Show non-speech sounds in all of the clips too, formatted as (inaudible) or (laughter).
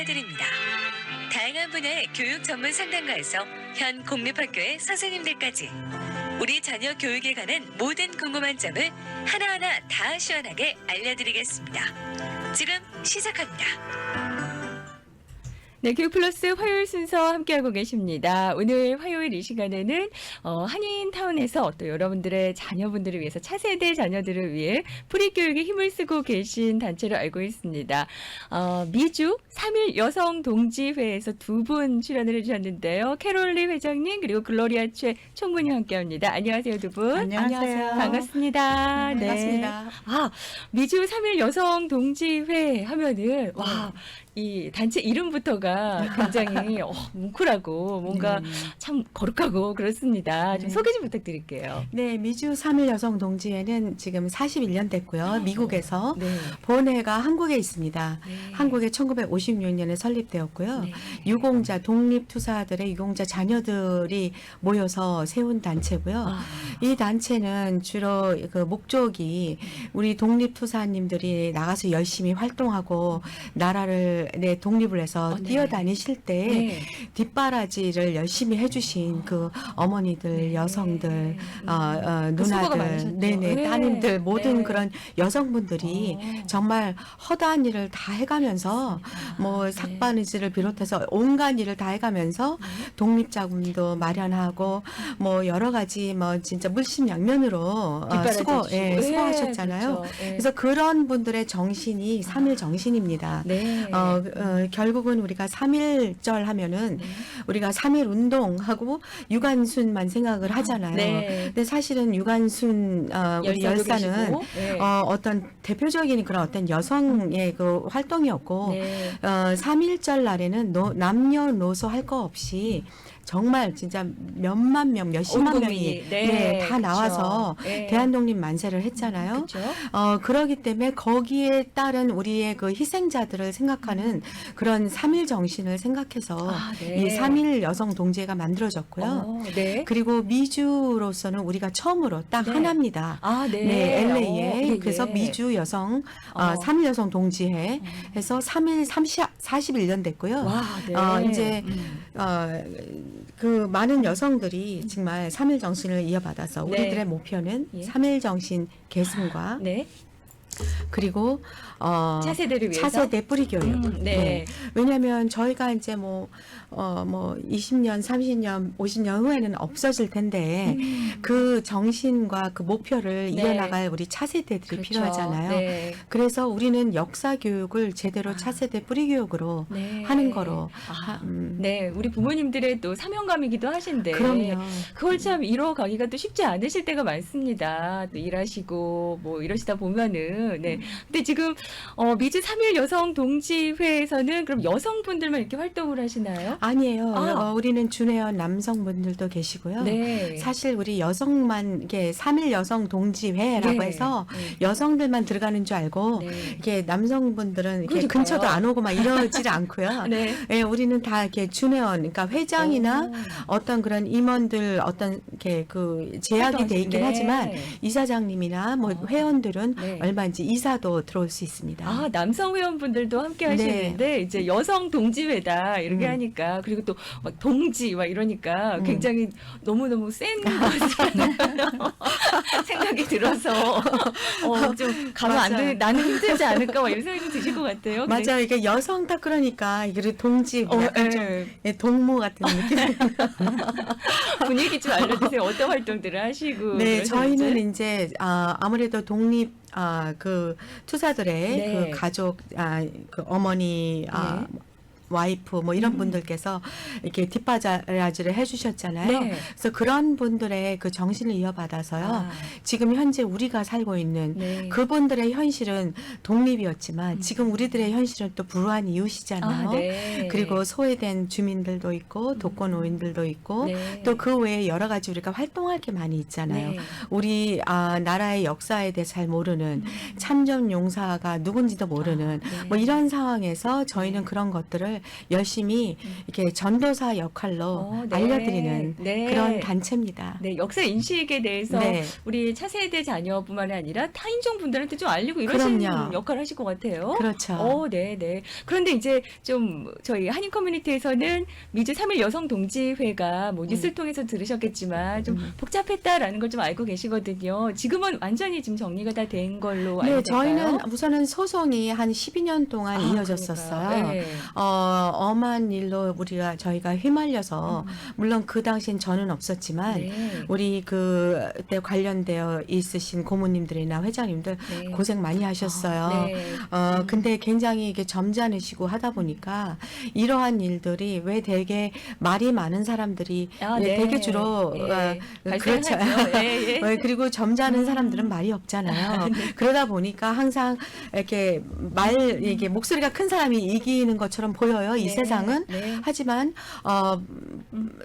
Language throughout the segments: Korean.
알려드립니다. 다양한 분야의 교육 전문 상담가에서 현 공립학교의 선생님들까지 우리 자녀 교육에 관한 모든 궁금한 점을 하나하나 다 시원하게 알려드리겠습니다. 지금 시작합니다. 네, 교육 플러스 화요일 순서 함께하고 계십니다. 오늘 화요일 이 시간에는 어, 한인타운에서 또 여러분들의 자녀분들을 위해서 차세대 자녀들을 위해 프리교육에 힘을 쓰고 계신 단체로 알고 있습니다. 어, 미주 3일 여성 동지회에서 두 분 출연을 해주셨는데요. 캐롤리 회장님 그리고 글로리아 최 총무님 함께합니다. 안녕하세요 두 분. 안녕하세요. 반갑습니다. 네, 반갑습니다. 아, 미주 3일 여성 동지회 하면은 와, 이 단체 이름부터가 굉장히 (laughs) 어, 뭉클하고 뭔가 네. 참 거룩하고 그렇습니다. 좀 네. 소개 좀 부탁드릴게요. 네, 미주 3일 여성 동지회는 지금 41년 됐고요. 미국에서 네. 본회가 한국에 있습니다. 네. 한국에 1956년에 설립되었고요. 네. 유공자 독립투사들의 유공자 자녀들이 모여서 세운 단체고요. 아, 이 단체는 주로 그 목적이 우리 독립투사님들이 나가서 열심히 활동하고 나라를 내 독립을 해서 어, 네. 뛰어다니실 때 네. 뒷바라지를 열심히 해주신 그 어머니들, 네. 여성들, 어, 어, 그 수고가 누나들, 많으셨죠. 네네, 네. 따님들 모든 네. 그런 여성분들이 어. 정말 허다한 일을 다 해가면서 뭐 네. 삭바느질을 비롯해서 온갖 일을 다 해가면서 독립자금도 마련하고 뭐 여러 가지 뭐 진짜 물심양면으로 어, 뒷바라지 수고, 해주시고. 예, 네, 수고하셨잖아요. 그렇죠. 네. 그래서 그런 분들의 정신이 삼일 정신입니다. 네. 어, 어, 결국은 우리가 삼일절 하면은 네. 우리가 삼일 운동하고 유관순만 생각을 하잖아요. 네. 근데 사실은 유관순 어, 우리 열사도 열사는 계시고. 네. 어, 어떤 대표적인 그런 어떤 여성의 그 활동이었고 네. 어, 3.1절 날에는 노, 남녀노소 할 거 없이 정말 진짜 몇만 명, 몇십만 온 명이. 네, 네, 다. 나와서 네. 대한독립 만세를 했잖아요. 어, 그러기 때문에 거기에 따른 우리의 그 희생자들을 생각하는 그런 3.1 정신을 생각해서 아, 네. 이3.1 여성 동지회가 만들어졌고요. 어, 네. 그리고 미주로서는 우리가 처음으로 딱 네. 하나입니다. 아, 네. 네, LA에 어, 예, 그래서 예. 미주 여성 어, 어. 3일 여성 동지회 해서 3일 30, 41년 됐고요. 와, 네. 어, 이제 음. 어, 그 많은 여성들이 정말 3일 정신을 이어받아서 네. 우리들의 목표는 예. 3일 정신 계승과 네. 그리고 어, 차세대를 위해서. 차세대 뿌리 교육. 음, 네. 왜냐하면 저희가 이제 뭐, 어, 뭐, 20년, 30년, 50년 후에는 없어질 텐데, 그 정신과 그 목표를 음. 네. 이어나갈 우리 차세대들이 그렇죠. 필요하잖아요. 네. 그래서 우리는 역사 교육을 제대로 아. 차세대 뿌리 교육으로 네. 하는 거로. 아, 하- 음, 네, 우리 부모님들의 또 사명감이기도 하신데. 그럼요. 그걸 참 이뤄가기가 또 쉽지 않으실 때가 많습니다. 또 일하시고 뭐 이러시다 보면은 네. 근데 지금 어, 미주 3일 여성 동지회에서는 그럼 여성분들만 이렇게 활동을 하시나요? 아니에요. 아. 어, 우리는 준회원 남성분들도 계시고요. 네. 사실 우리 여성만 이게 3일 여성 동지회라고 네. 해서 네. 여성들만 들어가는 줄 알고 네. 이게 남성분들은 이렇게 그러니까요. 근처도 안 오고 막 이러질 (laughs) 않고요. 네. 예, 우리는 다 이렇게 준회원, 그러니까 회장이나 오. 어떤 그런 임원들 어떤 이렇게 그 제약이 돼 있긴 네. 하지만 이사장님이나 뭐 어. 회원들은 네. 얼마인지 이사도 들어올 수 있습니다. 아, 남성 회원분들도 함께 네. 하시는데 이제 여성 동지회다 이렇게 음. 하니까 그리고 또 막 동지 막 이러니까 음. 굉장히 너무 너무 센 (laughs) 것이라는 (laughs) 생각이 들어서 (laughs) 어, 좀 가면 안 맞아요. 돼, 나는 힘들지 않을까 막 이런 생각이 좀 드실 것 같아요. 맞아요. 이게 여성 딱 그러니까 이게 동지 어, 좀 예. 예, 동무 같은 느낌. 분위기 좀 알려주세요. 어떤 활동들을 하시고 네. 저희는 이제 아, 아무래도 독립 아, 그 투사들의 네. 그 가족 아, 그 어머니 아, 와이프 뭐 이런 음. 분들께서 이렇게 뒷바라지를 해주셨잖아요. 네. 그래서 그런 분들의 그 정신을 이어받아서요. 아, 지금 현재 우리가 살고 있는 네. 그분들의 현실은 독립이었지만 음. 지금 우리들의 현실은 또 불우한 이웃이잖아요. 아, 네. 그리고 소외된 주민들도 있고 독거노인들도 있고 네. 또그 외에 여러 가지 우리가 활동할 게 많이 있잖아요. 네. 우리 아, 나라의 역사에 대해 잘 모르는 참전 용사가 누군지도 모르는 아, 네. 뭐 이런 상황에서 저희는 그런 것들을 열심히 이렇게 전도사 역할로 어, 네. 알려드리는 네. 그런 단체입니다. 네, 역사 인식에 대해서 네. 우리 차세대 자녀뿐만 아니라 타인종 분들한테 좀 알리고 이러시는 그럼요. 역할을 하실 것 같아요. 그렇죠. 어, 네, 네. 그런데 이제 좀 저희 한인 커뮤니티에서는 미주 3일 여성 동지회가 뭐 뉴스를 통해서 들으셨겠지만 좀 음. 복잡했다라는 걸 좀 알고 계시거든요. 지금은 완전히 지금 정리가 다 된 걸로 알고 네, 저희는 될까요? 우선은 소송이 한 12년 동안 아, 이어졌었어요. 네. 어, 엄한 일로 우리가 저희가 휘말려서 음. 물론 그 당시엔 저는 없었지만 네. 우리 그때 관련되어 있으신 고모님들이나 회장님들 네. 고생 많이 하셨어요. 네. 어, 음. 근데 굉장히 이게 점잖으시고 하다 보니까 이러한 일들이 왜 되게 말이 많은 사람들이 아, 예, 네. 되게 주로 예. 어, 그렇죠. 예, 예. (laughs) 어, 그리고 점잖은 음. 사람들은 말이 없잖아요. (laughs) 그러다 보니까 항상 이렇게 말 이게 목소리가 큰 사람이 이기는 것처럼 보여요. 이 네. 세상은. 네. 하지만 어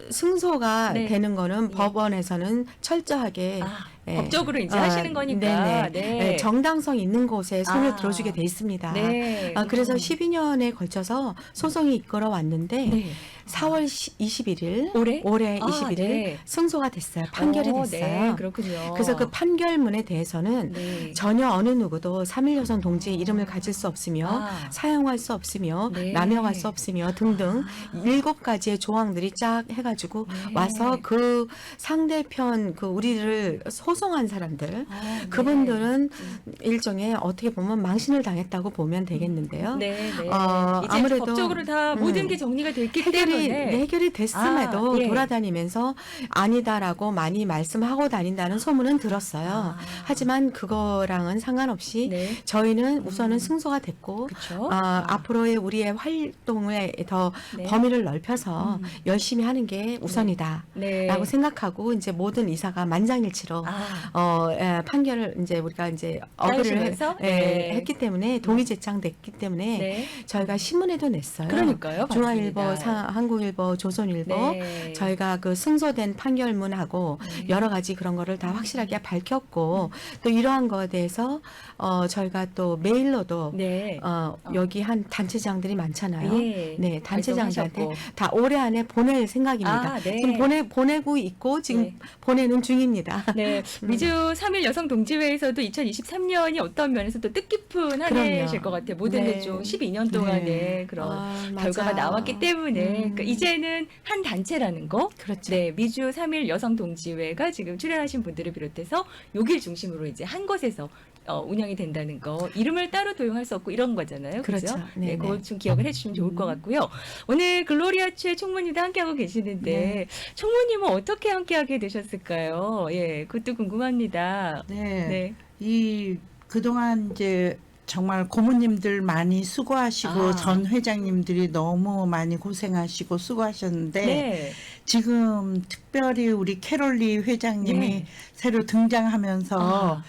승소가 네. 되는 거는 예. 법원에서는 철저하게 아, 예. 법적으로 이제 어, 하시는 거니까. 네네. 네. 네, 정당성 있는 곳에 손을 아. 들어주게 돼 있습니다. 네. 아, 그래서 음. 12년에 걸쳐서 소송이 이끌어 왔는데 네. 4월 21일 올해? 올해 아, 21일 네. 승소가 됐어요. 판결이 어, 됐어요. 네, 그렇군요. 그래서 그 판결문에 대해서는 네. 전혀 어느 누구도 3일 여성 동지의 이름을 가질 수 없으며 아. 사용할 수 없으며 네. 남용할 수 없으며 등등 일곱 가지의 조항들이 쫙 해가지고 네. 와서 그 상대편 그 우리를 소 송한 사람들 아, 네. 그분들은 일종의 어떻게 보면 망신을 당했다고 보면 되겠는데요. 네, 네. 어, 이제 아무래도, 법적으로 다 음, 모든 게 정리가 됐기 해결이 때문에 해결이 됐음에도 아, 예. 돌아다니면서 아니다라고 많이 말씀하고 다닌다는 소문은 들었어요. 아. 하지만 그거랑은 상관없이 네. 저희는 우선은 승소가 됐고 그렇죠. 아, 앞으로의 우리의 활동에 더 네. 범위를 넓혀서 음. 열심히 하는 게 우선이다라고 네. 생각하고 이제 모든 이사가 만장일치로 아, 어, 에, 판결을 이제 우리가 이제 어그를 따르시면서? 예, 네. 했기 때문에 동의 제창됐기 때문에 네. 저희가 신문에도 냈어요. 그러니까요. 중앙일보, 맞습니다. 사- 한국일보, 조선일보 네. 저희가 그 승소된 판결문하고 네. 여러 가지 그런 거를 다 확실하게 밝혔고 또 이러한 거에 대해서 어 저희가 또 메일로도 네. 어 어. 여기 한 단체장들이 많잖아요. 예. 네, 단체장들한테 활동하셨고. 다 올해 안에 보낼 생각입니다. 아, 네. 지금 보내 보내고 있고 지금 네. 보내는 중입니다. 네, 음. 미주 3일 여성 동지회에서도 2023년이 어떤 면에서 또 뜻깊은 한 그럼요. 해실 것 같아요. 모든 네. 게좀 12년 동안의 네. 그런 아, 결과가 맞아요. 나왔기 때문에 음. 그러니까 이제는 한 단체라는 거. 그렇죠. 네, 미주 3일 여성 동지회가 지금 출연하신 분들을 비롯해서 여길 중심으로 이제 한 곳에서 어, 운영이 된다는 거. 이름을 따로 도용할 수 없고 이런 거잖아요. 그죠? 그렇죠. 네. 그거 좀 기억을 해주시면 좋을 것 음. 같고요. 오늘 글로리아츠의 총무님도 함께하고 계시는데 네. 총무님은 어떻게 함께하게 되셨을까요? 예, 그것도 궁금합니다. 네. 네. 이 그동안 이제 정말 고모님들 많이 수고하시고 아. 전 회장님들이 너무 많이 고생하시고 수고하셨는데 네. 지금 특별히 우리 캐롤리 회장님이 네. 새로 등장하면서 아.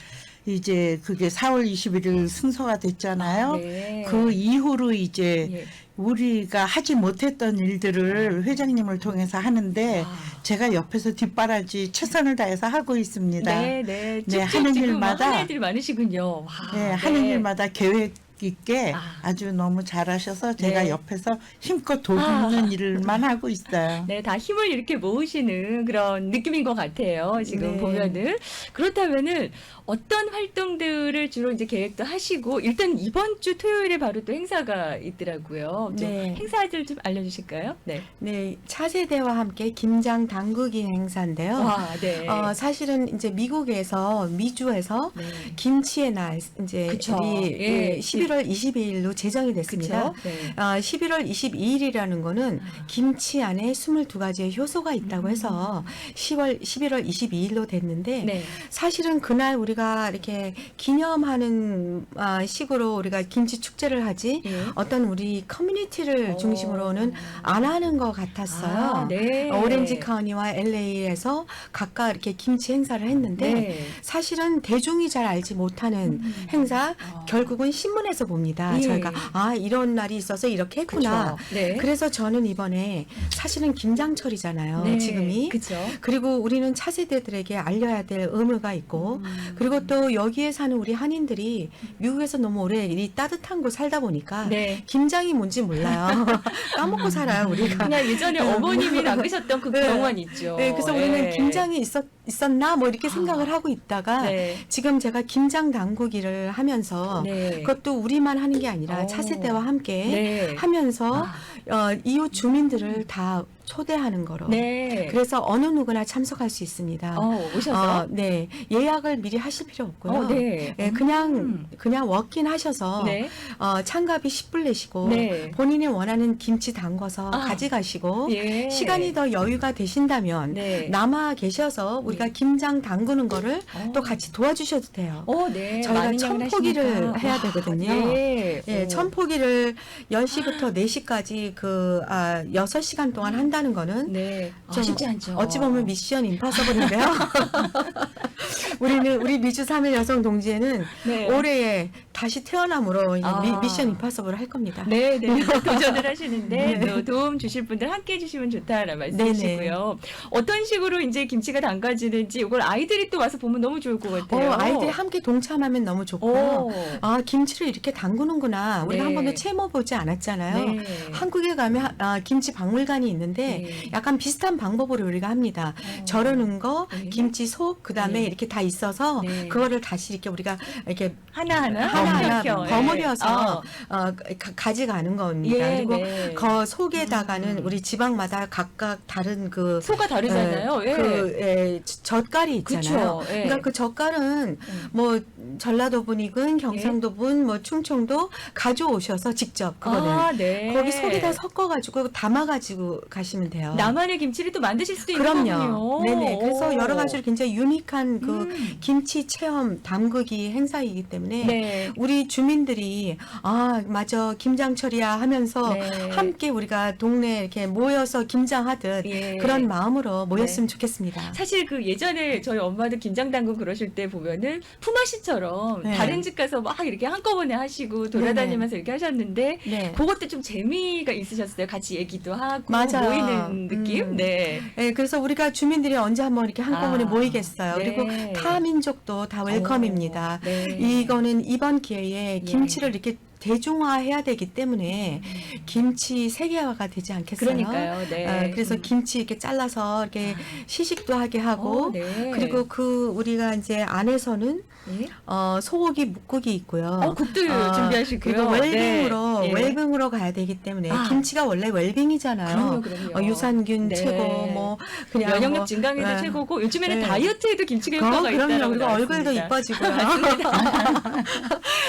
이제 그게 4월 21일 승소가 됐잖아요. 네. 그 이후로 이제 예. 우리가 하지 못했던 일들을 회장님을 통해서 하는데 아. 제가 옆에서 뒷바라지 최선을 다해서 하고 있습니다. 네, 네. 네, 하는 일마다 하는 일들이 많으시군요. 와, 네, 하는 일마다 계획 있게 아. 아. 주 너무 잘하셔서 제가 네. 옆에서 힘껏 도우는 아. 일만 하고 있어요. (laughs) 네, 다 힘을 이렇게 모으시는 그런 느낌인 것 같아요. 지금 네. 보면은. 그렇다면은 어떤 활동들을 주로 이제 계획도 하시고, 일단 이번 주 토요일에 바로 또 행사가 있더라고요. 좀 네. 행사들 좀 알려주실까요? 네. 네, 차세대와 함께 김장 당구기 행사인데요. 와, 네. 어, 사실은 이제 미국에서 미주에서 네. 김치의 날 이제 그쵸. 우리 예. 그 11월 22일로 제정이 됐습니다. 네. 아, 11월 22일이라는 거는 김치 안에 22가지의 효소가 있다고 해서 10월 11월 22일로 됐는데 네. 사실은 그날 우리가 이렇게 기념하는 아, 식으로 우리가 김치 축제를 하지 예. 어떤 우리 커뮤니티를 어. 중심으로는 안 하는 것 같았어요. 아, 네. 오렌지 카운티와 LA에서 각각 이렇게 김치 행사를 했는데 네. 사실은 대중이 잘 알지 못하는 음. 행사 어. 결국은 신문에 서 TV에서 봅니다. 예. 저희가 아 이런 날이 있어서 이렇게 했구나. 그쵸. 네. 그래서 저는 이번에 사실은 김장철이잖아요. 네. 지금이. 그죠. 그리고 우리는 차세대들에게 알려야 될 의무가 있고 음. 그리고 또 여기에 사는 우리 한인들이 미국에서 너무 오래 이 따뜻한 곳 살다 보니까 네. 김장이 뭔지 몰라요. (laughs) (laughs) 까먹고 살아요 우리가. 그냥 예전에 어머님이 남기셨던 그 네. 경험 있죠. 네, 그래서 우리는 예. 김장이 있었, 있었나 뭐 이렇게 생각을 하고 있다가 네. 지금 제가 김장 당구기를 하면서 네. 그것도 우리만 하는 게 아니라 오. 차세대와 함께 네. 하면서 아. 어, 이웃 주민들을 다 초대하는 거로. 네. 그래서 어느 누구나 참석할 수 있습니다. 어, 오셔서. 어, 네. 예약을 미리 하실 필요 없고요. 어, 네. 예, 그냥 음. 그냥 워킹 하셔서 네. 어, 참가비 10불 내시고 네. 본인이 원하는 김치 담궈서 아. 가져가시고 예. 시간이 더 여유가 되신다면 네. 남아 계셔서 우리가 김장 담그는 거를 어. 또 같이 도와주셔도 돼요. 어, 네. 저희가 천포기를 하시니까. 해야 와, 되거든요. 네. 예, 오. 천포기를 10시부터 4시까지 그, 아, 6시간 동안 한다 는 거는 네. 아, 좀 쉽지 않죠. 어찌 보면 미션 임파서블인데요. (laughs) 우리는, 우리 미주 3일 여성 동지에는 네. 올해에 다시 태어남으로 아. 미, 미션 임파서블을 할 겁니다. 네, 네. (laughs) 도전을 하시는데 네. 또 도움 주실 분들 함께 해주시면 좋다라는 네네. 말씀이시고요. 어떤 식으로 이제 김치가 담가지는지 이걸 아이들이 또 와서 보면 너무 좋을 것 어, 같아요. 아이들이 함께 동참하면 너무 좋고요. 오. 아, 김치를 이렇게 담그는구나. 우리가 네. 한 번도 채먹어보지 않았잖아요. 네. 한국에 가면 하- 아, 김치 박물관이 있는데 네. 약간 비슷한 방법으로 우리가 합니다. 어. 절여놓은 거, 네. 김치 속, 그 다음에 네. 이렇게 다 있어서 네. 그거를 다시 이렇게 우리가 이렇게 하나하나 하나하나 버무려. 버무려서 어. 어, 가, 가져가는 겁니다. 예, 그리고 네. 그 속에다가는 음. 우리 지방마다 각각 다른 그 소가 다르잖아요. 예, 예. 그 예, 젓갈이 있잖아요. 그쵸, 예. 그러니까 그 젓갈은 음. 뭐 전라도 분이건 경상도 분, 뭐 충청도 가져오셔서 직접 그거는 아, 네. 거기 속에다 섞어가지고 담아가지고 가시면 돼요. 나만의 김치를 또 만드실 수도 있는 그럼요. 거군요. 네네. 그래서 여러 가지로 굉장히 유니크한 그 음. 김치 체험 담그기 행사이기 때문에 네. 우리 주민들이 아 맞아 김장철이야 하면서 네. 함께 우리가 동네 이렇게 모여서 김장하듯 예. 그런 마음으로 모였으면 네. 좋겠습니다. 사실 그 예전에 저희 엄마도 김장 담근 그러실 때 보면은 품앗이처럼 네. 다른 집 가서 막 이렇게 한꺼번에 하시고 돌아다니면서 이렇게 하셨는데 네. 그것도 좀 재미가 있으셨어요. 같이 얘기도 하고 맞아요. 모이는 느낌. 음. 네. 네, 그래서 우리가 주민들이 언제 한번 이렇게 한꺼번에 아, 모이겠어요. 네. 그리고 타 민족도 다 웰컴입니다. 오, 네. 이거는 이번 기회에 예. 김치를 이렇게 대중화해야 되기 때문에 김치 세계화가 되지 않겠어요? 그러니까요. 네. 아, 그래서 음. 김치 이렇게 잘라서 이렇게 시식도 하게 하고 어, 네. 그리고 그 우리가 이제 안에서는 네. 어, 소고기 묵국이 있고요. 어, 국도 어, 준비하시고요. 그리고 웰빙으로 네. 예. 웰빙으로 가야 되기 때문에 아. 김치가 원래 웰빙이잖아요. 그럼요, 그럼요. 어, 유산균 네. 최고 뭐 그냥 면역력 뭐, 증강에도 네. 최고고 요즘에는 네. 다이어트에도 김치가 어, 효과가 있다고 그럼요. 그리고 얼굴도 이뻐지고요.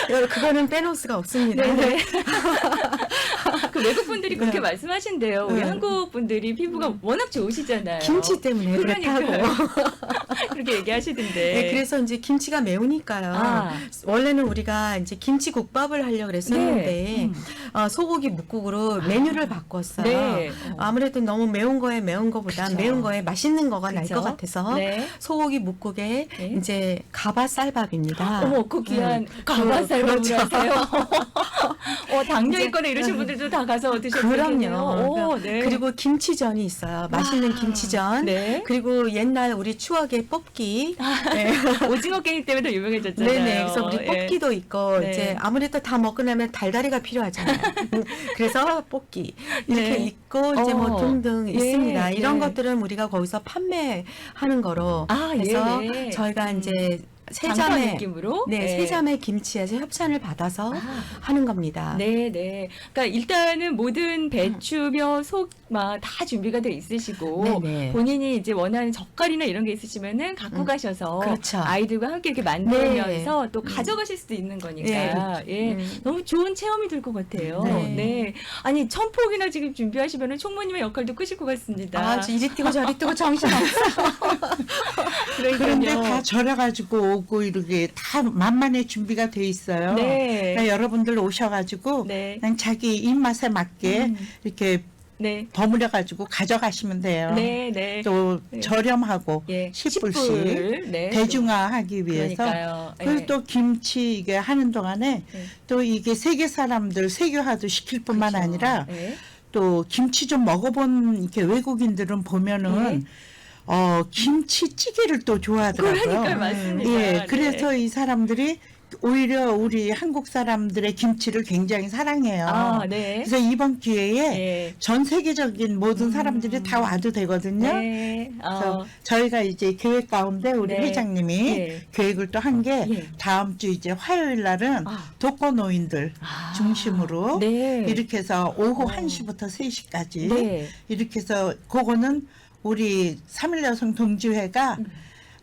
(laughs) 그거는 빼놓을 수가 없습니다. 네네. (laughs) 그 외국 분들이 그렇게 네. 말씀하신대요. 우리 네. 한국 분들이 피부가 워낙 좋으시잖아요. 김치 때문에 그렇다고. 그렇 (laughs) (laughs) 게 얘기하시던데. 네, 그래서 이제 김치가 매우니까요. 아. 원래는 우리가 이제 김치국밥을 하려고 그랬었는데 네. 음. 어, 소고기 묵국으로 메뉴를 바꿨어요. 네. 아무래도 너무 매운 거에 매운 거보다 그쵸. 매운 거에 맛있는 거가 날 그쵸? 것 같아서 네. 소고기 묵국에 네. 이제 가바 쌀밥입니다. 어머, 그 귀한 음. 가마살밥을 그렇죠. 하세요. (laughs) 어, 당뇨 있거나 이러신 분들도 다 가서 드셨겠네요. 그럼요. 오, 네. 그리고 김치전이 있어요. 맛있는 와. 김치전. 네. 그리고 옛날 우리 추억의 뽑기. 네. (laughs) 오징어 게임 때문에 유명해졌잖아요. 네네. 그래서 우리 예. 뽑기도 있고 네. 이제 아무래도 다 먹고 나면 달달이가 필요하잖아요. 음, (laughs) 그래서 뽑기 이렇게 네. 있고 이제 뭐 어. 등등 예, 있습니다. 이런 예. 것들은 우리가 거기서 판매하는 거로 아, 해서 예. 저희가 이제 장사 세자매 느낌으로. 네, 네. 세자매 김치에서 협찬을 받아서 아. 하는 겁니다. 네, 네. 그러니까 일단은 모든 배추며 속막 다 준비가 돼 있으시고 네네. 본인이 이제 원하는 젓갈이나 이런 게 있으시면은 갖고 음, 가셔서 그렇죠. 아이들과 함께 이렇게 만들면서 네. 또 음. 가져가실 수도 있는 거니까 네. 예. 음. 너무 좋은 체험이 될 것 같아요. 네. 네. 아니 천폭이나 지금 준비하시면은 총무님의 역할도 크실 것 같습니다. 아, 저 이리 뛰고 저리 뛰고 정신 없어. (laughs) 그런데. 다 절여가지고 오고 이렇게 다 만만의 준비가 돼 있어요. 네. 그러니까 여러분들 오셔가지고 네. 그냥 자기 입맛에 맞게 음. 이렇게 네. 버무려 가지고 가져가시면 돼요. 네, 네. 또 네. 저렴하고 예, 10불씩 10불. 네. 대중화하기 위해서 그러니까요. 그리고 예. 또 김치 이게 하는 동안에 네. 또 이게 세계 사람들 세계화도 시킬 뿐만 그렇죠. 아니라 예. 또 김치 좀 먹어본 이렇게 외국인들은 보면은 네. 어 김치찌개를 또 좋아하더라고요. 그러니까요, 맞습니다. 예, 네. 그래서 이 사람들이 오히려 우리 한국 사람들의 김치를 굉장히 사랑해요. 아, 네. 그래서 이번 기회에 예. 전 세계적인 모든 사람들이 다 와도 되거든요. 네. 그래서 어, 저희가 이제 계획 가운데 우리 네. 회장님이 네. 계획을 또 한게 예. 다음 주 이제 화요일 날은 아. 독거 노인들 아, 중심으로 네. 이렇게 해서 오후 어. 1시부터 3시까지 네. 이렇게 해서 그거는 우리 3일 여성 동지회가 음.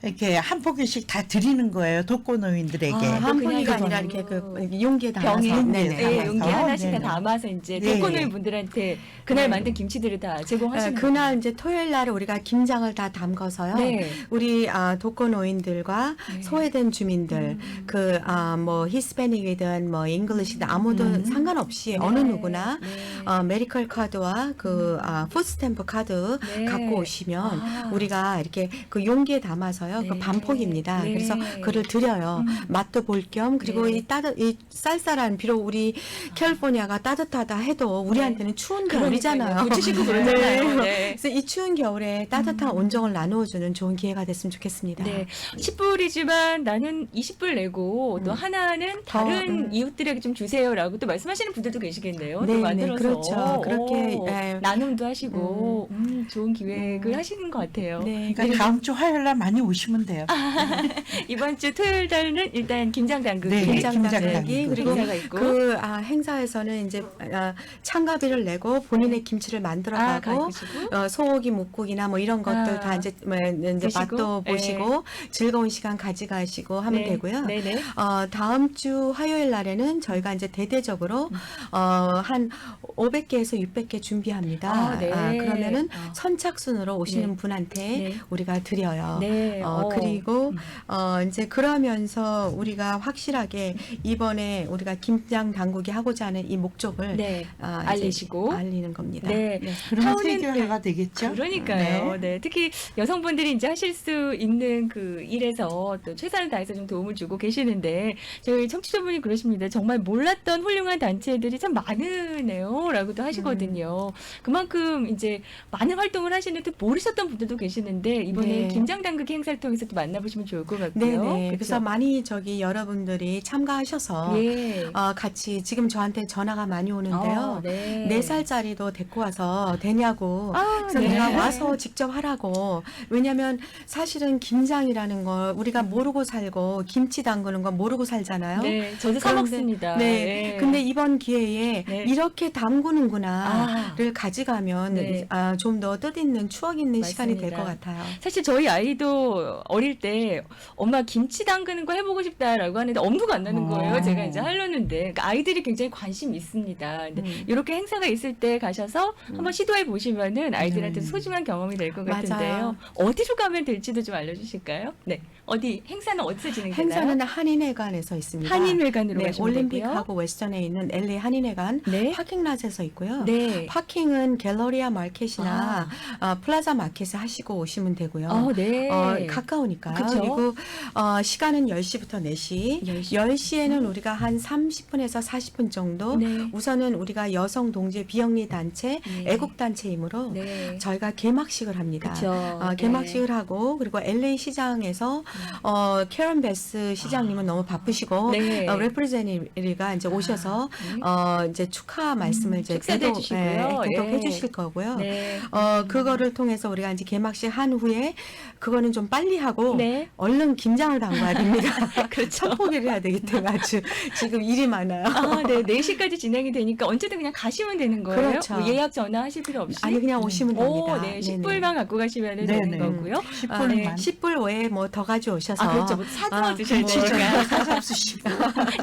이렇게 한 포기씩 다 드리는 거예요. 독거노인들에게. 아, 한 그냥 포기가 아니라 이렇게 그 용기에 담아서 네네. 네네. 네, 담아서. 용기 하나씩 다 네네. 담아서 이제 네. 독거노인 분들한테 그날 네. 만든 김치들을 다 네, 제공하시는 그날 이제 토요일 날 우리가 김장을 다 담가서요. 네. 우리 아, 독거노인들과 네. 소외된 주민들, 음. 그 아, 뭐 히스패닉이든 뭐 잉글리시든 아무도 음. 상관없이 어느 네. 누구나 네. 어, 메디컬 카드와 그 아, 푸드 스탬프 카드 네. 갖고 오시면 아. 우리가 이렇게 그 용기에 담아서 요. 네. 그 반폭입니다. 네. 그래서 그를 드려요. 음. 맛도 볼 겸 그리고 네. 이 따뜻 이 쌀쌀한 비록 우리 캘리포니아가 따뜻하다 해도 우리한테는 추운 겨울이잖아요. (laughs) 네. 고치시고 그러잖아요. 네. 그래서 이 추운 겨울에 따뜻한 온정을 나누어주는 좋은 기회가 됐으면 좋겠습니다. 네. 10불이지만 나는 20불 내고 또 음. 하나는 다른 음. 이웃들에게 좀 주세요라고 또 말씀하시는 분들도 계시겠네요. 네, 또 네, 만들어서. 그렇죠. 그렇게, 오, 예. 나눔도 하시고 음, 좋은 기획을 음. 하시는 것 같아요. 네, 그러니까 다음 주 화요일 날 많이 오시 면 돼요. (laughs) 이번 주 토요일 날은 일단 김장 당근기 네, 김장 김장 당기. 그리고 행사가 있고 그 아, 행사에서는 이제 아, 참가비를 내고 본인의 김치를 아, 만들어가고 가시고 어, 소고기 묵국이나 뭐 이런 것들 아. 다 이제, 뭐, 이제 드시고, 맛도 예. 보시고 즐거운 시간 가져가시고 하면 네, 되고요. 네 네. 어, 다음 주 화요일 날에는 저희가 이제 대대적으로 음. 어, 한 500개에서 600개 준비합니다. 아, 네. 그러면은 어. 선착순으로 오시는 네. 분한테 네. 우리가 드려요. 네. 어, 어. 그리고 음. 어, 이제 그러면서 우리가 확실하게 이번에 우리가 김장 당국이 하고자 하는 이 목적을 네. 아, 이제 알리시고. 알리는 겁니다. 네. 그러면 타운은- 세계화가 되겠죠. 그러니까요. 네. 특히 여성분들이 이제 하실 수 있는 그 일에서 또 최선을 다해서 좀 도움을 주고 계시는데 저희 청취자분이 그러십니다. 정말 몰랐던 훌륭한 단체들이 참 많으네요라고도 하시거든요. 그만큼 이제 많은 활동을 하시는데 모르셨던 분들도 계시는데 이번에 네. 김장 당극 행사 를 통해서 또 만나보시면 좋을 것 같고요. 네네. 그쵸? 그래서 많이 저기 여러분들이 참가하셔서 예. 어, 같이 지금 저한테 전화가 많이 오는데요. 어, 네. 네 살짜리도 데리고 와서 되냐고. 아, 그래서 네. 내가 와서 직접 하라고. 왜냐면 사실은 김장이라는 걸 우리가 모르고 살고 김치 담그는 거 모르고 살잖아요. 네, 저도 사 먹습니다. 네. 근데 이번 기회에 네. 이렇게 아. 담그는구나를 가져가면 네. 아, 좀 더 뜻있는 추억 있는 시간이 될 맞습니다. 것 같아요. 사실 저희 아이도 어릴 때 엄마 김치 담그는 거 해보고 싶다라고 하는데 엄두가 안 나는 거예요. 어. 제가 이제 하려는데 그러니까 아이들이 굉장히 관심이 있습니다. 근데 음. 이렇게 행사가 있을 때 가셔서 한번 시도해 보시면은 아이들한테 음. 소중한 경험이 될 것 맞아요. 같은데요. 어디로 가면 될지도 좀 알려주실까요? 네, 어디 행사는 어디서 진행되나요? 행사는 한인회관에서 있습니다. 한인회관으로 네, 가시면. 올림픽하고 웨스턴에 있는 LA 한인회관 네, 파킹랏에서 있고요. 네. 파킹은 갤러리아 마켓이나 어, 플라자 마켓에 하시고 오시면 되고요. 어, 네. 어, 가까우니까요. 그쵸? 그리고 어, 시간은 10시부터 4시. 10시. 10시에는 우리가 한 30분에서 40분 정도 네. 우선은 우리가 여성 동지 비영리 단체 네. 애국 단체이므로 네. 저희가 개막식을 합니다. 그쵸. 어, 개막식을 하고 그리고 LA 시장에서 어, 캐런 베스 시장님은 너무 바쁘시고 네. 어, 레프레젠리가 이제 오셔서 네. 어, 이제 축하 말씀을 음, 이제 대독, 해주시고요. 예, 대독해 예. 주실 거고요. 네. 어, 그거를 통해서 우리가 이제 개막식 한 후에 그거는 좀 빨리 하고 네. 얼른 김장을 담가야 됩니다. 그렇죠. 첫포기를 해야 되기 때문에 아주 지금 일이 많아요. 아, 네. 4시까지 진행이 되니까 언제든 그냥 가시면 되는 거예요? 그렇죠. 뭐 예약 전화하실 필요 없이? 아니 그냥 오시면 됩니다. 오, 네. 10불만 갖고 가시면 네네. 되는 거고요. 10분만. 아, 10불 외에 뭐 더 가져오셔서 아, 그렇죠. 뭐 사서 아, 드셔야 뭐 되니까. 사잡수시고.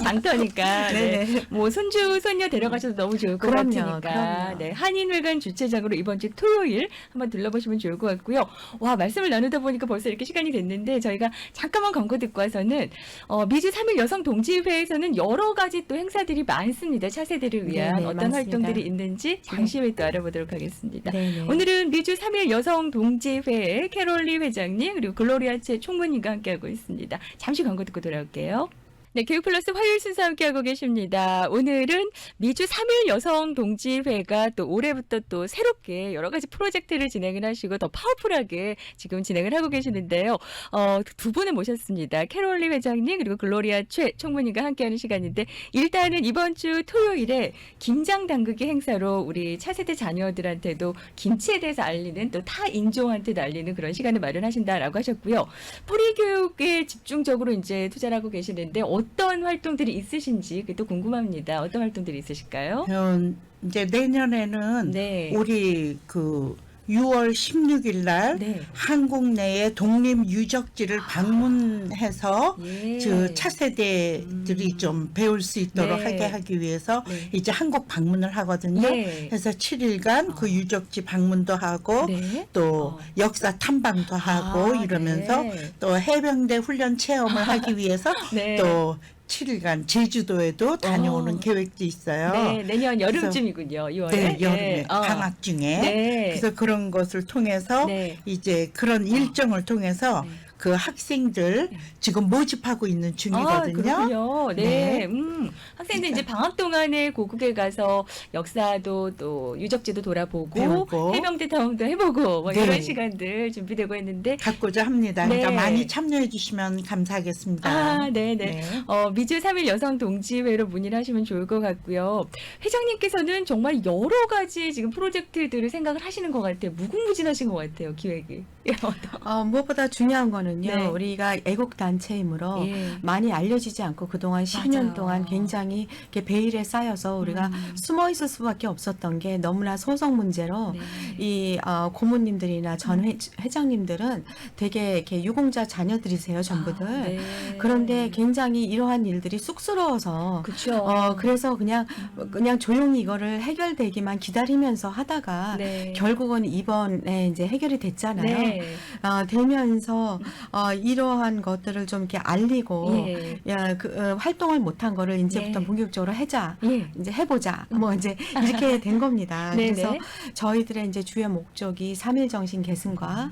장터니까. 네. 네네. 뭐 손주, 손녀 데려가셔도 너무 좋을 것 그럼요, 같으니까. 그럼요. 네. 한인 박물관 주최장으로 이번 주 토요일 한번 들러보시면 좋을 것 같고요. 와 말씀을 나누다 보니까 벌써 이렇게 시간이 됐는데 저희가 잠깐만 광고 듣고 와서는 어, 미주 3일 여성 동지회에서는 여러 가지 또 행사들이 많습니다. 차세대를 위한 네네, 어떤 많습니다. 활동들이 있는지 잠시 후에 또 알아보도록 하겠습니다. 네네. 오늘은 미주 3일 여성 동지회 캐롤리 회장님 그리고 글로리아체 총무님과 함께하고 있습니다. 잠시 광고 듣고 돌아올게요. 네, 교육 플러스 화요일 순서 함께하고 계십니다. 오늘은 미주 3일 여성 동지회가 또 올해부터 또 새롭게 여러 가지 프로젝트를 진행을 하시고 더 파워풀하게 지금 진행을 하고 계시는데요. 어, 두 분을 모셨습니다. 캐롤리 회장님 그리고 글로리아 최 총무님과 함께하는 시간인데 일단은 이번 주 토요일에 김장 담그기 행사로 우리 차세대 자녀들한테도 김치에 대해서 알리는 또 타 인종한테도 알리는 그런 시간을 마련하신다라고 하셨고요. 뿌리 교육에 집중적으로 이제 투자를 하고 계시는데 어떤 활동들이 있으신지 그게 또 궁금합니다. 어떤 활동들이 있으실까요? 어, 이제 내년에는 네. 우리 그 6월 16일 날 네. 한국 내의 독립 유적지를 방문해서 예. 저 차세대들이 음. 좀 배울 수 있도록 네. 하게 하기 위해서 네. 이제 한국 방문을 하거든요. 네. 그래서 7일간 어. 그 유적지 방문도 하고 네. 또 어. 역사 탐방도 하고 아, 이러면서 네. 또 해병대 훈련 체험을 (laughs) 하기 위해서 네. 또 7일간 제주도에도 다녀오는 어. 계획도 있어요. 네, 내년 여름쯤이군요. 6월에. 네, 여름에 어. 방학 중에 네. 그래서 그런 것을 통해서 네. 이제 그런 일정을 통해서 네. 그 학생들 네. 지금 모집하고 있는 아, 중이거든요. 그렇군요. 네. 네. 음. 학생들 그러니까. 이제 방학 동안에 고국에 가서 역사도 또 유적지도 돌아보고 배우고. 해병대 탐험도 해보고 뭐 네. 이런 시간들 준비되고 있는데 갖고자 합니다. 그러니까 네. 많이 참여해 주시면 감사하겠습니다. 아, 네, 네. 네. 어, 미주 3일 여성 동지회로 문의를 하시면 좋을 것 같고요. 회장님께서는 정말 여러 가지 지금 프로젝트들을 생각을 하시는 것 같아요. 무궁무진하신 것 같아요, 기획이. 예, (laughs) 어, 무엇보다 중요한 거는 요. 네. 우리가 애국 단체이므로 예. 많이 알려지지 않고 그동안 10년 맞아요. 동안 굉장히 이렇게 베일에 쌓여서 우리가 음. 숨어 있을 수밖에 없었던 게 너무나 소속 문제로 네. 이 어, 고모님들이나 전 회, 회장님들은 되게 이렇게 유공자 자녀들이세요, 전부들. 아, 네. 그런데 굉장히 이러한 일들이 쑥스러워서 그렇죠. 어 그래서 그냥 음. 그냥 조용히 이거를 해결되기만 기다리면서 하다가 네. 결국은 이번에 이제 해결이 됐잖아요. 네. 어, 되면서 어, 이러한 것들을 좀 이렇게 알리고 예. 야, 그, 어, 활동을 못한 거를 이제부터 네. 본격적으로 하자. 예. 이제 해보자. 뭐 이제 이렇게 된 겁니다. 네네. (laughs) 그래서 저희들의 이제 주요 목적이 삼일 정신 계승과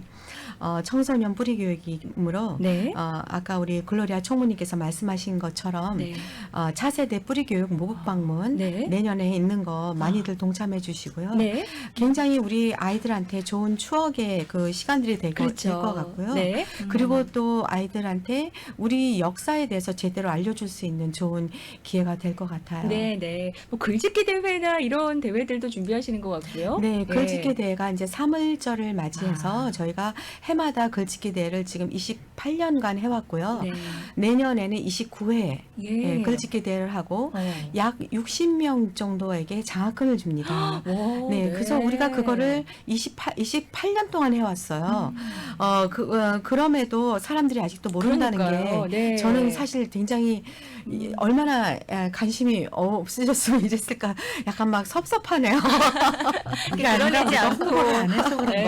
어, 청소년 뿌리 교육이므로 네. 어, 아까 우리 글로리아 총무님께서 말씀하신 것처럼 네. 어, 차세대 뿌리 교육 모국 방문 네. 내년에 있는 거 많이들 동참해 주시고요. 네. 굉장히 우리 아이들한테 좋은 추억의 그 시간들이 될것 그렇죠. 같고요. 네. 그리고 또 아이들한테 우리 역사에 대해서 제대로 알려줄 수 있는 좋은 기회가 될 것 같아요. 네, 네. 뭐 글짓기 대회나 이런 대회들도 준비하시는 것 같고요. 네, 예. 글짓기 대회가 이제 3월절을 맞이해서 아. 저희가 해마다 글짓기 대회를 지금 28년간 해왔고요. 네. 내년에는 29회 예. 글짓기 대회를 하고 어. 약 60명 정도에게 장학금을 줍니다. (gasps) 오, 네, 그래서 우리가 그거를 28, 28년 동안 해왔어요. 음. 어, 그, 어, 그럼에도 사람들이 아직도 모른다는 그러니까요. 게 네. 저는 사실 굉장히 이, 음. 얼마나 에, 관심이 없으셨으면 (laughs) 이랬을까 약간 막 섭섭하네요. (laughs) 드러내지 아니라 않고 홍보를 안 해서 그런 것 네,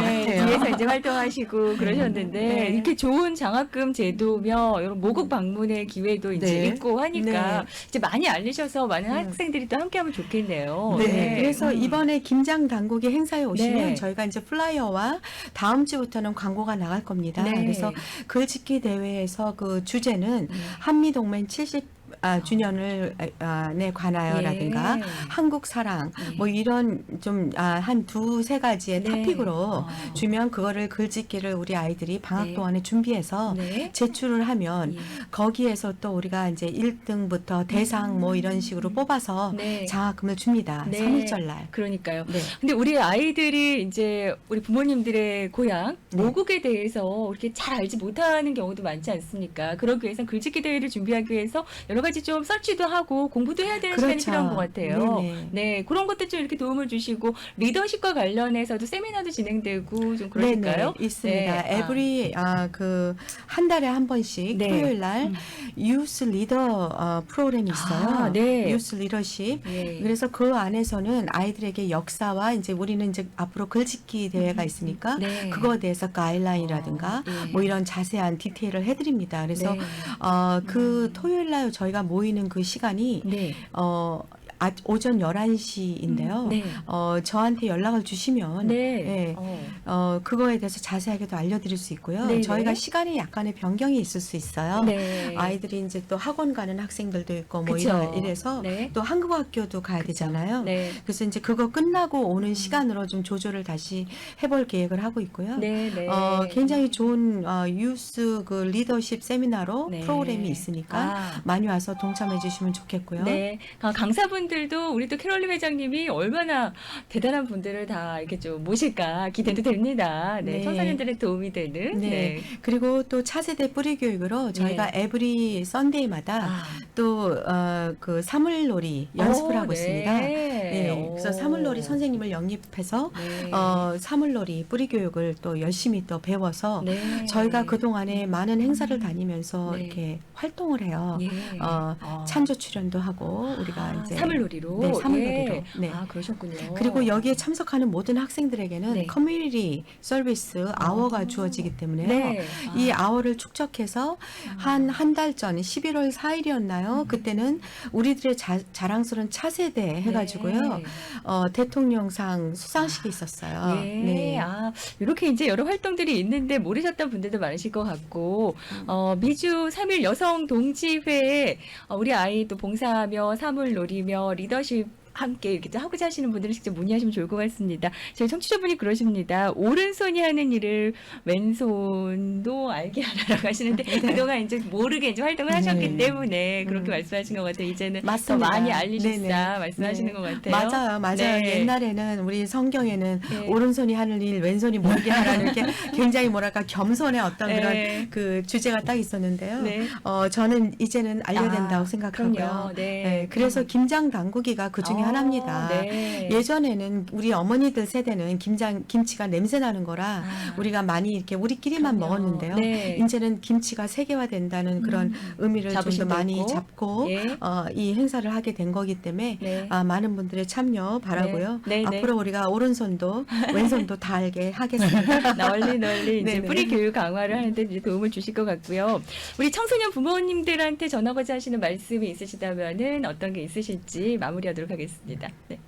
이제 활동하시고 (laughs) 그러셨는데 네. 이렇게 좋은 장학금 제도며 이런 모국 방문의 기회도 이제 네. 있고 하니까 네. 이제 많이 알리셔서 많은 음. 학생들이 또 함께하면 좋겠네요. 네, 그래서 음. 이번에 김장 당국의 행사에 오시면 네. 저희가 이제 플라이어와 다음 주부터는 광고가 나갈 겁니다. 네. 그래서 글짓기 대회에서 그 주제는 음. 한미 동맹 70 아, 주년을 아, 네 관하여라든가 예. 한국 사랑 네. 뭐 이런 좀한 두세 가지의 네. 토픽으로 어. 주면 그거를 글짓기를 우리 아이들이 방학 네. 동안에 준비해서 네. 제출을 하면 예. 거기에서 또 우리가 이제 1등부터 대상 뭐 이런 식으로 뽑아서 음. 네. 장학금을 줍니다. 네. 삼일절 날. 그러니까요. 네. 근데 우리 아이들이 이제 우리 부모님들의 고향 네. 모국에 대해서 이렇게 잘 알지 못하는 경우도 많지 않습니까? 그러기 위해서 글짓기 대회를 준비하기 위해서 여러 가지 가지 좀 서치도 하고 공부도 해야 되는 시간이 그렇죠. 필요한 것 같아요. 네네. 네, 그런 것들 좀 이렇게 도움을 주시고 리더십과 관련해서도 세미나도 진행되고 좀 그러실까요? 네네, 있습니다. 네. 에브리 아, 그한 달에 한 번씩 네. 토요일 날 음. 유스 리더 어, 프로그램이 있어요. 아, 네. 유스 리더십. 예. 그래서 그 안에서는 아이들에게 역사와 이제 우리는 이제 앞으로 글짓기 대회가 있으니까 네. 그거에 대해서 가이드라인이라든가 어, 예. 뭐 이런 자세한 디테일을 해드립니다. 그래서 네. 어, 그 음. 토요일 날 저희가 모이는 그 시간이 네. 어, 아, 오전 11시인데요. 네. 어, 저한테 연락을 주시면 네. 예, 어. 어, 그거에 대해서 자세하게도 알려드릴 수 있고요. 네네. 저희가 시간에 약간의 변경이 있을 수 있어요. 네. 아이들이 이제 또 학원 가는 학생들도 있고 뭐. 이런 이래서 네. 또 한국 학교도 가야 되잖아요. 네. 그래서 이제 그거 끝나고 오는 시간으로 좀 조절을 다시 해볼 계획을 하고 있고요. 네, 네. 어, 굉장히 좋은 어, 유스 그 리더십 세미나로 네. 프로그램이 있으니까 아. 많이 와서 동참해 주시면 좋겠고요. 네. 아, 강사분 들도 우리 또 캐롤리 회장님이 얼마나 대단한 분들을 다 이렇게 좀 모실까 기대도 됩니다. 네. 네. 청소년들의 도움이 되는. 네. 그리고 또 차세대 뿌리 교육으로 저희가 에브리 썬데이마다 아. 또그 사물놀이 연습을 오, 하고 네. 있습니다. 네, 오. 그래서 사물놀이 선생님을 영입해서 네. 어, 사물놀이 뿌리 교육을 또 열심히 또 배워서 네. 저희가 그 동안에 많은 행사를 다니면서 네. 이렇게 활동을 해요. 예. 어, 어. 찬조 출연도 하고 우리가 아, 이제 사물 놀이로. 네, 사물놀이로. 예. 네. 아, 그러셨군요. 그리고 여기에 참석하는 모든 학생들에게는 네. 커뮤니티 서비스 아워가 아. 주어지기 때문에요. 네. 이 아. 아워를 축적해서 한 한 달 전 11월 4일이었나요? 그때는 우리들의 자, 자랑스러운 차세대 해가지고요. 네. 어, 대통령상 수상식이 있었어요. 예. 아, 이렇게 이제 여러 활동들이 있는데 모르셨던 분들도 많으실 것 같고, 어, 미주 3일 여성 동지회에 어, 우리 아이 또 봉사하며 사물 노리며 리더십 함께 이렇게 좀 하고자 하시는 분들은 직접 문의하시면 좋을 것 같습니다. 저희 청취자분이 그러십니다. 오른손이 하는 일을 왼손도 알게 (laughs) 하라라고 하시는데 그동안 이제 모르게 이제 활동을 하셨기 네. 때문에 그렇게 음. 말씀하시는 것 같아요. 이제는 맞습니다. 더 많이 알리시자 네네. 말씀하시는 네. 것 같아요. 맞아요, 맞아요. 네. 옛날에는 우리 성경에는 네. 오른손이 하는 일, 왼손이 모르게 하라는 게 (laughs) 굉장히 뭐랄까 겸손의 어떤 네. 그런 그 주제가 딱 있었는데요. 네. 어, 저는 이제는 알려야 아, 된다고 생각하고요. 그럼요. 네. 네, 그래서 김장 당구기가 그 중에 어, 하나입니다. 네. 예전에는 우리 어머니들 세대는 김장 김치가 냄새 나는 거라 아, 우리가 많이 이렇게 우리끼리만 그럼요. 먹었는데요. 네. 이제는 김치가 세계화된다는 그런 음. 의미를 좀 더 많이 있고. 잡고 예. 어, 이 행사를 하게 된 거기 때문에 네. 아, 많은 분들의 참여 바라고요. 네, 네, 네. 앞으로 우리가 오른손도 왼손도 다 알게 하겠습니다. (laughs) 널리 널리 이제 네네. 뿌리 교육 강화를 하는데 이제 도움을 주실 것 같고요. 우리 청소년 부모님들한테 전하고자 하시는 말씀이 있으시다면은 어떤 게 있으실지 마무리하도록 하겠습니다. 네.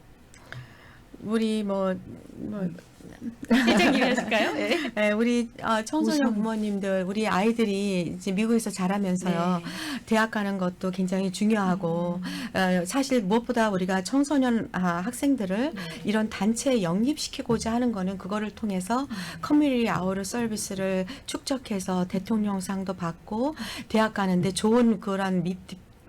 우리 뭐, 뭐 회장님이 하실까요? (laughs) 네. 예, 우리 어, 청소년 우선. 부모님들, 우리 아이들이 이제 미국에서 자라면서요. 네. 대학 가는 것도 굉장히 중요하고 어, 사실 무엇보다 우리가 청소년 아, 학생들을 네. 이런 단체에 영입시키고자 하는 거는 그거를 통해서 커뮤니티 아워르 서비스를 축적해서 대통령상도 받고 대학 가는데 좋은 그런 밑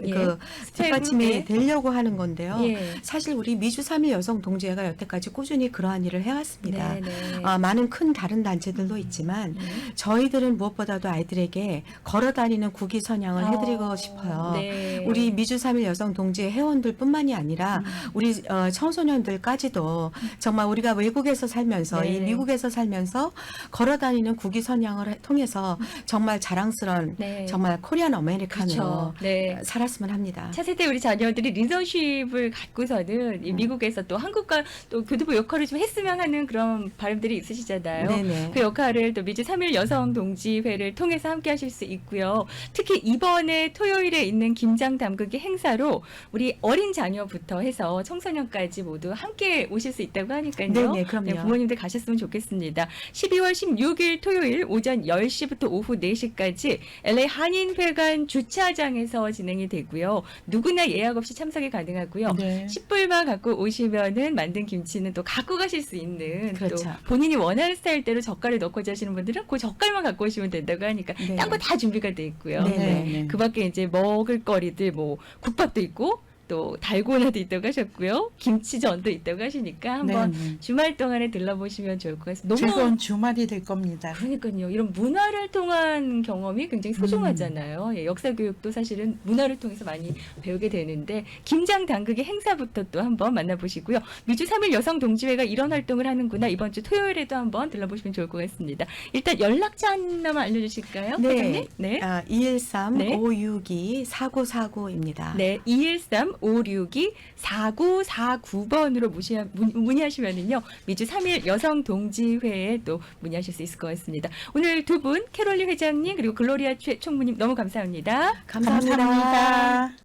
예. 그 뒷받침이. 되려고 하는 건데요. 예. 사실 우리 미주 3일 여성 동지회가 여태까지 꾸준히 그러한 일을 해왔습니다. 네, 네. 아, 많은 큰 다른 단체들도 있지만 네. 저희들은 무엇보다도 아이들에게 걸어 다니는 국위 선양을 해드리고 어, 싶어요. 네. 우리 미주 3일 여성 동지회 회원들뿐만이 아니라 음. 우리 어, 청소년들까지도 정말 우리가 외국에서 살면서 네. 이 미국에서 살면서 걸어 다니는 국위 선양을 해- 통해서 정말 자랑스러운 네. 정말 코리안 아메리칸으로 그렇죠. 네. 살 았으면 합니다. 차세대 우리 자녀들이 리더십을 갖고서는 이 음. 미국에서 또 한국과 또 교두보 역할을 좀 했으면 하는 그런 바람들이 있으시잖아요. 네네. 그 역할을 또 미주 3일 여성 동지회를 통해서 함께 하실 수 있고요. 특히 이번에 토요일에 있는 김장 담그기 행사로 우리 어린 자녀부터 해서 청소년까지 모두 함께 오실 수 있다고 하니까요. 네네, 그럼요. 네, 부모님들 가셨으면 좋겠습니다. 12월 16일 토요일 오전 10시부터 오후 4시까지 LA 한인회관 주차장에서 진행이 되고요. 누구나 예약 없이 참석이 가능하고요. 네. 10불만 갖고 오시면은 만든 김치는 또 갖고 가실 수 있는 그렇죠. 또 본인이 원하는 스타일대로 젓갈을 넣고자 하시는 분들은 그 젓갈만 갖고 오시면 된다고 하니까 네. 딴거 다 준비가 돼 있고요. 네, 네, 네. 그 밖에 이제 먹을 거리들 뭐 국밥도 있고 또 달고나도 있다고 하셨고요. 김치전도 있다고 하시니까 한번 네, 네. 주말 동안에 들러보시면 좋을 것 같습니다. 너무 즐거운 주말이 될 겁니다. 그러니까요. 이런 문화를 통한 경험이 굉장히 소중하잖아요. 예, 역사 교육도 사실은 문화를 통해서 많이 배우게 되는데 김장 당극의 행사부터 또 한번 만나보시고요. 미주 3일 여성 동지회가 이런 활동을 하는구나. 이번 주 토요일에도 한번 들러보시면 좋을 것 같습니다. 일단 연락처 하나만 알려주실까요? 네. 사장님? 네. 아, 213 네. 562 4949입니다. 네, 213-562-4949번으로 문의하시면은요, 미주 3일 여성 동지회에 또 문의하실 수 있을 것 같습니다. 오늘 두 분, 캐롤리 회장님, 그리고 글로리아 최 총무님 너무 감사합니다. 감사합니다. 감사합니다.